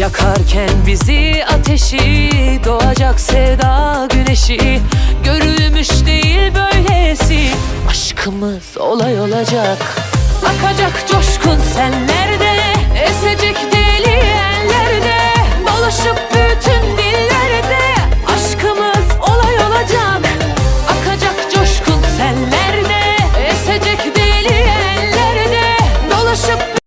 Yakarken bizi ateşi Doğacak sevda güneşi. Görülmüş değil böylesi. Aşkımız olay olacak. Akacak coşkun deli